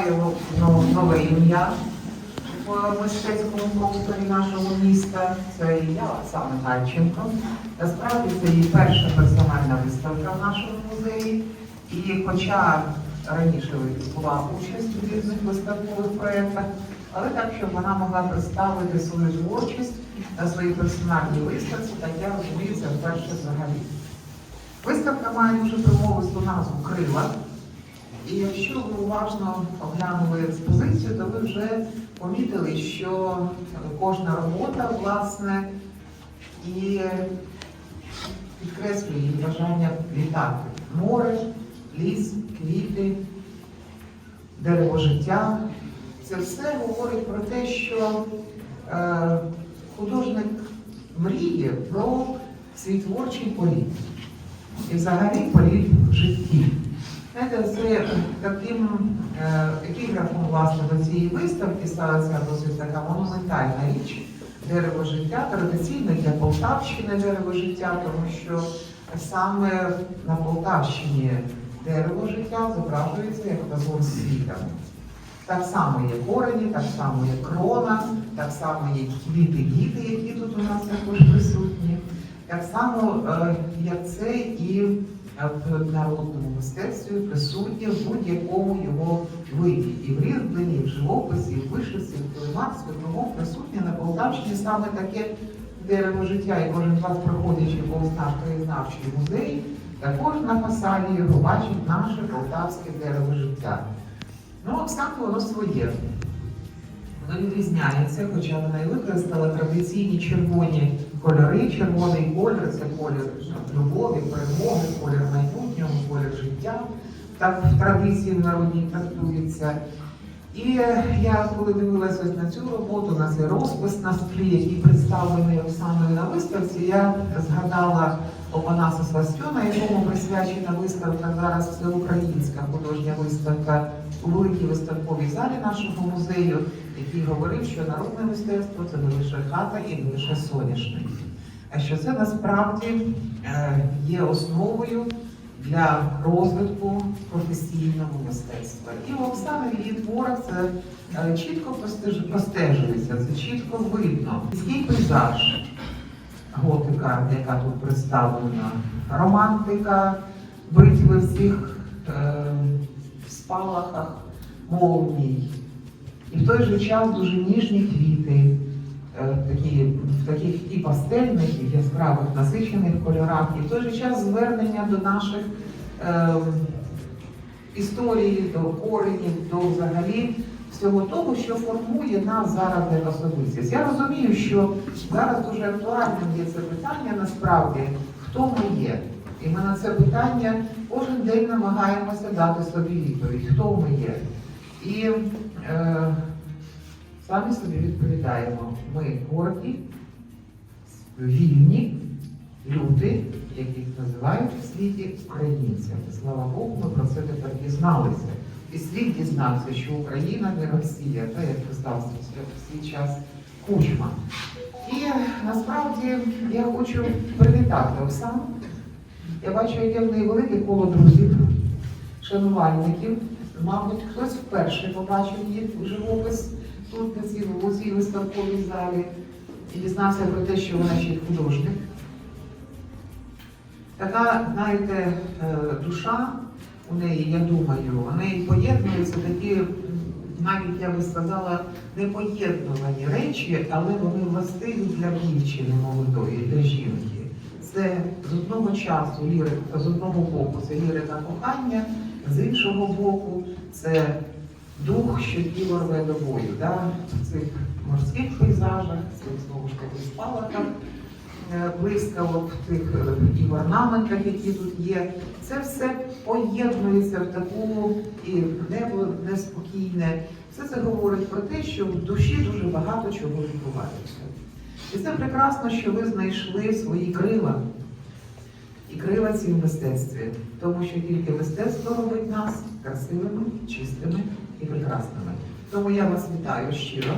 має ну, нове ім'я в мистецькому просторі нашого міста. Це ім'я Оксана Гальченко. Насправді це її перша персональна виставка в нашому музеї. І хоча раніше була участь у різних виставкових проєктах, але так, щоб вона могла представити свою творчість на своїй персональній виставці, так я розумію, це вперше взагалі. Виставка має дуже промовисту назву Крила. І якщо ви уважно оглянули експозицію, то ви вже помітили, що кожна робота, власне, і підкреслює її бажання літати. Море, ліс, квіти, дерево життя. Це все говорить про те, що е, художник мріє про свій творчий політ. І взагалі політ. Знаєте, це таким епіграфом власне до цієї виставки сталася досить така монументальна річ дерево життя, традиційне для Полтавщини дерево життя, тому що саме на Полтавщині дерево життя зображується як вазон світа. Так само є корені, так само є крона, так само є квіти-діти, які тут у нас також присутні. Так само, е, як це і в народному мистецтві присутнє в будь-якому його виді. І в різьбленні, і в живописі, і в вишивці, і в килимарстві, тому присутнє на Полтавщині саме таке дерево життя. І кожен з вас, проходячи повз наш краєзнавчий музей, також на фасаді його бачить наше полтавське дерево життя. Ну, саме воно своє. Воно відрізняється, хоча вона і використала традиційні червоні кольори. Червоний колір це колір любові, перемоги, колір майбутнього, колір життя. Так в традиції народній трактується. І я коли дивилася на цю роботу, на цей розпис на склі, який представлений Оксаною на виставці, я згадала Опанаса Свастьона, якому присвячена виставка зараз всеукраїнська художня виставка у великій виставковій залі нашого музею, який говорив, що народне мистецтво це не лише хата і не лише соняшник, а що це насправді е, є основою для розвитку професійного мистецтва. І у Оксани в її творах це е, чітко простеж- простежується, це чітко видно. Міський пейзаж, готика, яка тут представлена, романтика, битви в цих е, спалахах молній. І в той же час дуже ніжні квіти, е, такі, в таких і пастельних, і яскравих насичених кольорах, і в той же час звернення до наших е, історій, до коренів, до взагалі всього того, що формує нас зараз як особистість. Я розумію, що зараз дуже актуальним є це питання насправді, хто ми є. І ми на це питання кожен день намагаємося дати собі відповідь, хто ми є. І е, самі собі відповідаємо, ми горді, вільні люди, яких називають в світі українцями. Слава Богу, ми про це тепер дізналися. І світ дізнався, що Україна не Росія, та як писав в свій час Кучма. І насправді я хочу привітати Оксану. Я бачу, яке в неї велике коло друзів, шанувальників. Мабуть, хтось вперше побачив її живопис тут, на цій, у виставковій залі, і дізнався про те, що вона ще художник. Така, знаєте, е, душа у неї, я думаю, у поєднуються такі, навіть я би сказала, непоєднувані речі, але вони властиві для дівчини молодої, для жінки. Це з одного часу лірика, з одного боку це лірика кохання, з іншого боку це дух, що тіло рве до бою. Да? В цих морських пейзажах, цих знову ж таки спалахах блискавок, в тих е, і орнаментах, які тут є. Це все поєднується в таку і небо неспокійне. Все це говорить про те, що в душі дуже багато чого відбувається. І це прекрасно, що ви знайшли свої крила. І крила ці в мистецтві, тому що тільки мистецтво робить нас красивими, чистими і прекрасними. Тому я вас вітаю щиро.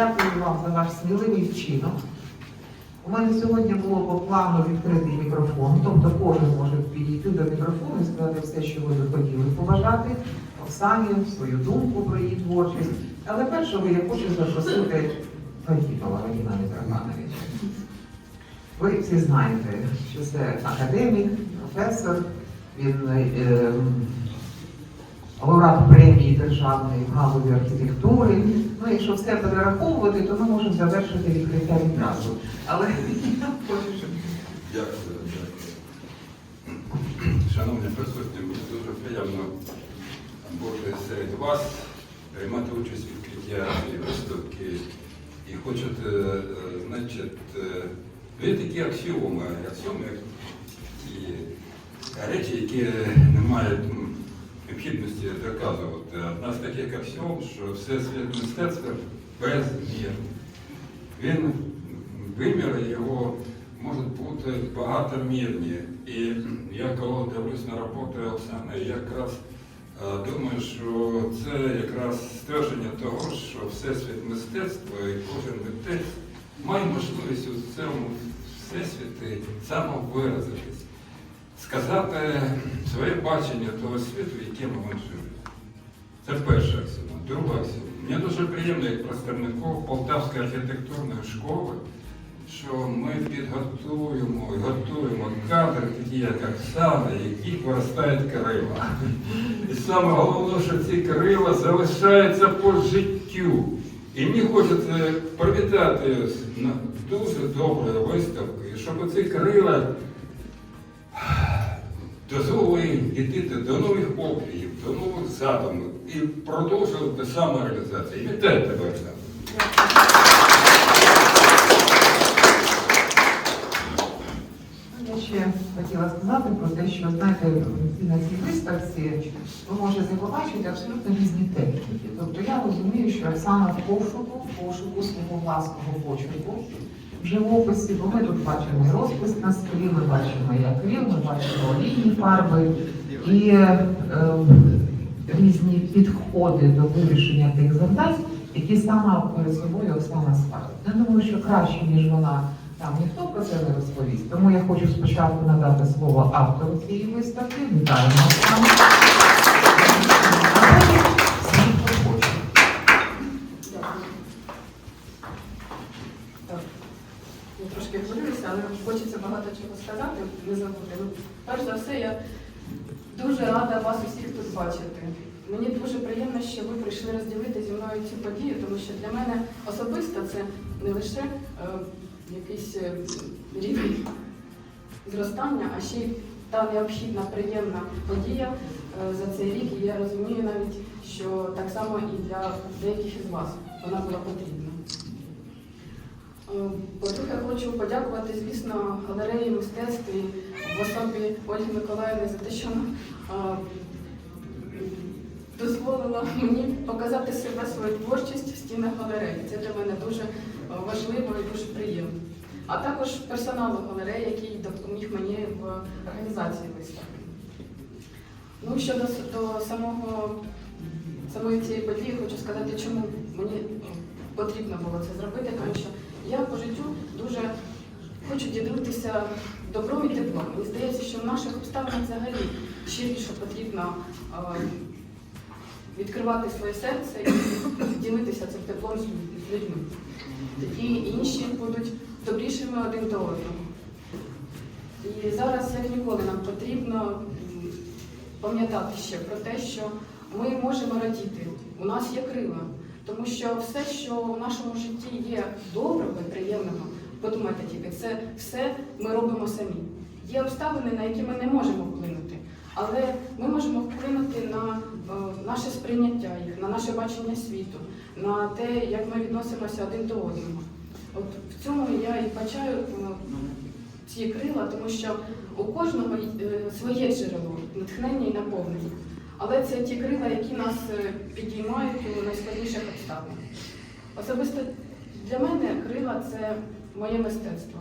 Дякую вам за ваш сміливий вчинок. У мене сьогодні було по плану відкритий мікрофон, тобто кожен може підійти до мікрофону і сказати все, що ви хотіли побажати Оксані, свою думку про її творчість. Але першого я хочу запросити Фатіпова Вадима Митрофановича. Ви всі знаєте, що це академік, професор, він е, лауреат премії державної в галузі архітектури. Ну, якщо все перераховувати, то ми можемо завершити відкриття відразу. Але я хочу, щоб Дякую, дякую. Шановні присутні, мені дуже приємно бути серед вас, приймати участь в відкритті цієї виставки. І хочете, е, значить, е, є такі аксіоми, аксіоми, такі речі, які не мають необхідності доказувати. Одна з таких аксіом, що все світ мистецтва безмірний. Він виміри його можуть бути багатомірні. І я коли дивлюсь на Оксани, я якраз е, думаю, що це якраз ствердження того, що всесвіт мистецтва і кожен митець має можливість у цьому всесвіті самовиразитись, сказати своє бачення того світу, в якому він живе. Це перша аксіома. Друга аксіома. Мені дуже приємно, як представнику Полтавської архітектурної школи, що ми підготуємо і готуємо кадри, такі як Оксана, які виростають крила. І саме головне, що ці крила залишаються по життю. І мені хочеться привітати дуже доброю виставкою, щоб ці крила дозволили йти до нових обріїв, до нових задумів і продовжувати самореалізацію. Вітаю тебе, Оксана. Я ще хотіла сказати про те, що знаєте, на цій виставці ви можете побачити абсолютно різні техніки. Тобто я розумію, що Оксана в пошуку, в пошуку свого власного почерку в живописі, бо ми тут бачимо розпис на склі, ми бачимо і акрил, ми бачимо олійні фарби і е, різні підходи до вирішення тих завдань, які саме перед собою Оксана ставить. Я думаю, що краще, ніж вона там ніхто про це не розповість. Тому я хочу спочатку надати слово автору цієї виставки. Вітаємо. Трошки хвилююся, але хочеться багато чого сказати, не забути. Ну, Перш за все, я дуже рада вас усіх тут бачити. Мені дуже приємно, що ви прийшли розділити зі мною цю подію, тому що для мене особисто це не лише е, якийсь е, рівень зростання, а ще й та необхідна, приємна подія е, за цей рік. І я розумію навіть, що так само і для деяких із вас вона була потрібна. Е, По-друге, хочу подякувати, звісно, галереї мистецтв і в особі Ольги Миколаївни за те, що вона е, дозволила мені показати себе свою творчість в стінах галереї. Це для мене дуже е, важливо і дуже приємно. А також персоналу галереї, який допоміг мені в організації виставки. Ну, щодо до самого самої цієї події хочу сказати, чому мені потрібно було це зробити, тому що я по життю дуже хочу ділитися добром і теплом. Мені здається, що в наших обставинах взагалі ще більше потрібно відкривати своє серце і ділитися цим теплом з людьми. Тоді інші будуть добрішими один до одного. І зараз, як ніколи, нам потрібно пам'ятати ще про те, що ми можемо радіти. У нас є крила. Тому що все, що в нашому житті є доброго і приємного, подумайте тільки, це все ми робимо самі. Є обставини, на які ми не можемо вплинути, але ми можемо вплинути на е, наше сприйняття їх, на наше бачення світу, на те, як ми відносимося один до одного. От в цьому я і бачаю е, ці крила, тому що у кожного е, своє джерело натхнення і наповнення. Але це ті крила, які нас е, підіймають у найскладніших обставинах. Особисто для мене крила це моє мистецтво.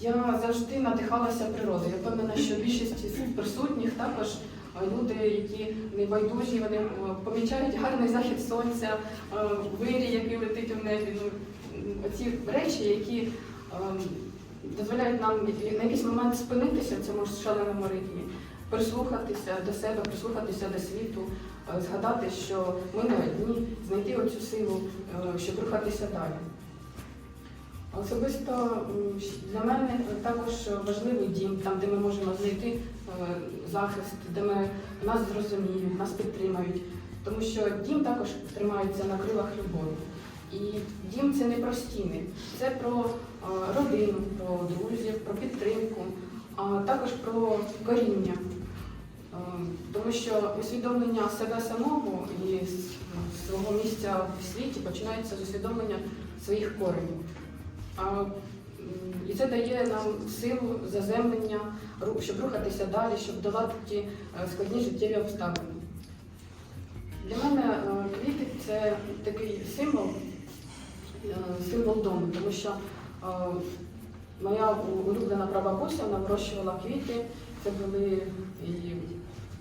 Я завжди надихалася природою. Я впевнена, що більшість із присутніх також е, люди, які не байдужі, вони е, помічають гарний захід сонця, вирій, який летить у небі. Ну, оці речі, які ем, дозволяють нам на якийсь момент спинитися в цьому шаленому ритмі, прислухатися до себе, прислухатися до світу, е, згадати, що ми не одні, знайти оцю силу, е, щоб рухатися далі. Особисто для мене також важливий дім, там, де ми можемо знайти е, захист, де ми, нас зрозуміють, нас підтримають. Тому що дім також тримається на крилах любові. І дім це не про стіни, це про родину, про друзів, про підтримку, а також про коріння. Е, Тому що усвідомлення себе самого і свого місця в світі починається з усвідомлення своїх коренів. І це дає нам силу, заземлення, щоб рухатися далі, щоб долати ті е, складні життєві обставини. Для мене е, квіти це такий символ, е, символ дому, тому що моя улюблена прабабуся вона вирощувала квіти. Це були і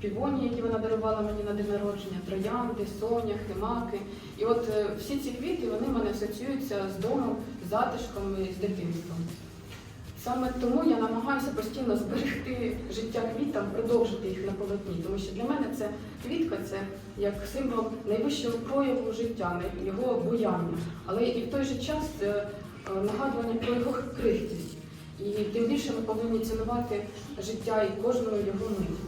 півоні, які вона дарувала мені на день народження, троянди, соняхи, маки. І от е, всі ці квіти вони мене асоціюються з домом, з затишком і з дитинством. Саме тому я намагаюся постійно зберегти життя квітам, продовжити їх на полотні, тому що для мене це квітка це як символ найвищого прояву життя, його буяння, але і в той же час е, нагадування про його крихкість. І тим більше ми повинні цінувати життя і кожну його мить.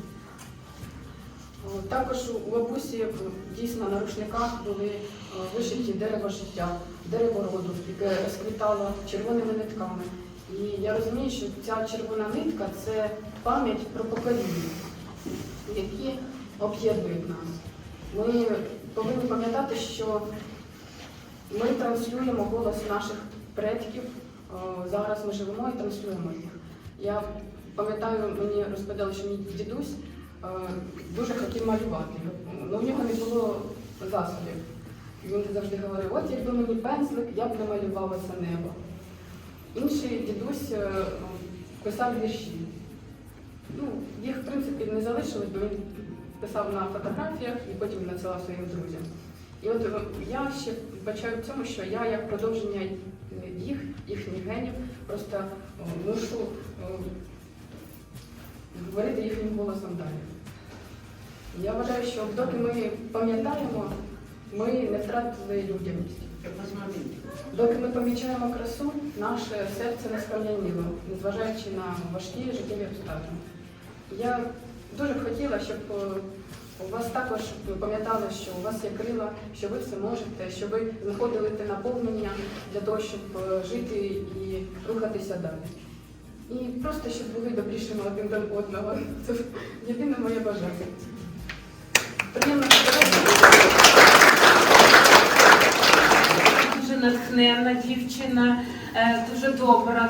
Також у бабусі е, дійсно на рушниках були е, вишиті дерево життя, дерево роду, яке розквітало червоними нитками. І я розумію, що ця червона нитка це пам'ять про покоління, які об'єднують нас. Ми повинні пам'ятати, що ми транслюємо голос наших предків. О, Зараз ми живемо і транслюємо їх. Я пам'ятаю, мені розповідали, що мій дідусь е, дуже хотів малювати. але у нього не було засобів. Він завжди говорив, от якби мені пензлик, я б намалювала це небо. Інший дідусь е, писав вірші. Ну, їх, в принципі, не залишилось, бо він писав на фотографіях і потім надсилав своїм друзям. І от е, я ще бачаю в цьому, що я як продовження їх, їхніх генів, просто е, мушу е, говорити їхнім голосом далі. Я вважаю, що доки ми пам'ятаємо, ми не втратили людяність. Доки ми помічаємо красу, наше серце не скам'яніло, незважаючи на важкі життєві обставини. Я дуже б хотіла, щоб е, у вас також пам'ятали, що у вас є крила, що ви все можете, що ви знаходили те наповнення для того, щоб е, жити і рухатися далі. І просто щоб були добрішими один до одного. Це єдине моє бажання. Приємно Дуже натхненна дівчина, е, дуже добра,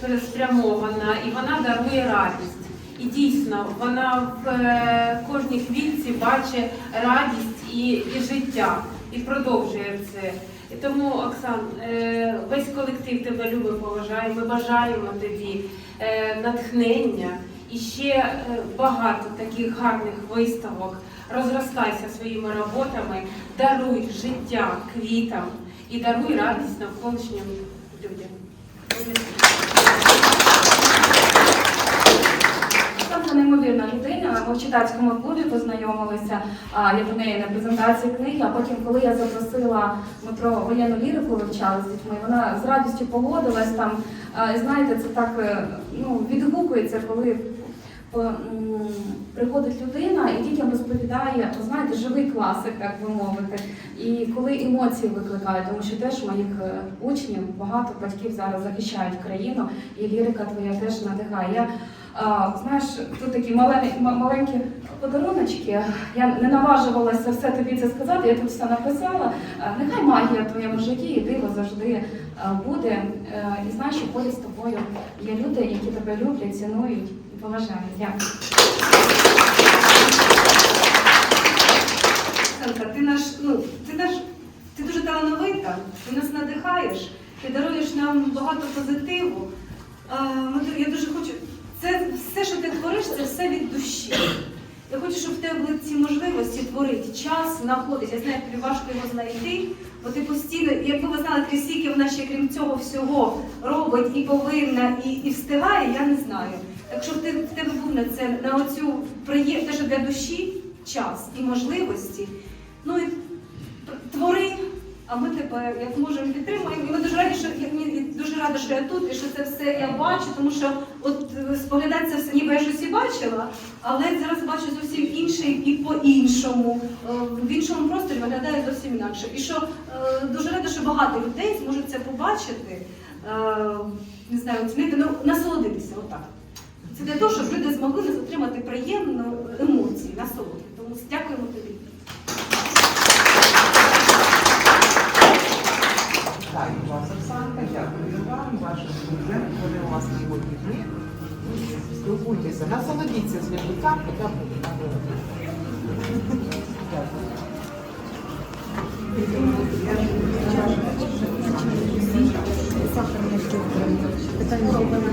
цілеспрямована, і вона дарує радість. І дійсно, вона в е, кожній квітці бачить радість і, і життя, і продовжує це. І тому, Оксан, е, весь колектив тебе любить, поважає. Ми бажаємо тобі е, натхнення і ще багато таких гарних виставок. Розростайся своїми роботами, даруй життя квітам і даруй радість навколишнім людям. Це неймовірна людина. Ми в читацькому клубі познайомилися. Я до неї на презентації книги. А потім, коли я запросила, ми про воєнну лірику вивчали з дітьми, вона з радістю погодилась там. Знаєте, це так е, ну, відгукується, коли приходить людина і дітям розповідає, знаєте, живий класик, так би мовити. І коли емоції викликають, тому що теж моїх е, учнів багато батьків зараз захищають країну, і лірика твоя теж надихає. А, знаєш, тут такі маленькі, маленькі подаруночки. Я не наважувалася все тобі це сказати. Я тут все написала. Нехай магія в твоєму житті і диво завжди буде. Е, І знаєш, що поряд з тобою є люди, які тебе люблять, цінують і поважають. Дякую. Ти наш, ну, ти наш, ти дуже талановита, ти нас надихаєш, ти даруєш нам багато позитиву. Я дуже хочу. Це все, що ти твориш, це все від душі. Я хочу, щоб в тебе були ці можливості творити час, знаходитися. Я знаю, тобі важко його знайти, бо ти постійно, якби ви знали, скільки вона ще крім цього всього робить і повинна, і, і встигає, я не знаю. Якщо б ти в тебе був на це на оцю приєм, те, що для душі час і можливості, ну і твори, а ми тебе як можемо підтримуємо. І ми дуже раді, що я дуже рада, що я тут і що це все я бачу, тому що от е, споглядати це все, ніби я щось і бачила, але зараз бачу зовсім інше і по-іншому. Е, В іншому просторі виглядає зовсім інакше. І що е, дуже рада, що багато людей зможуть це побачити, не знаю, оцінити, ну насолодитися отак. Це для того, щоб люди змогли нас отримати приємну емоцію, насолоду. Тому дякуємо тобі. вже вони у вас на водні дні. Спілкуйтеся, насолодіться з людьми так, яка Питання, що в мене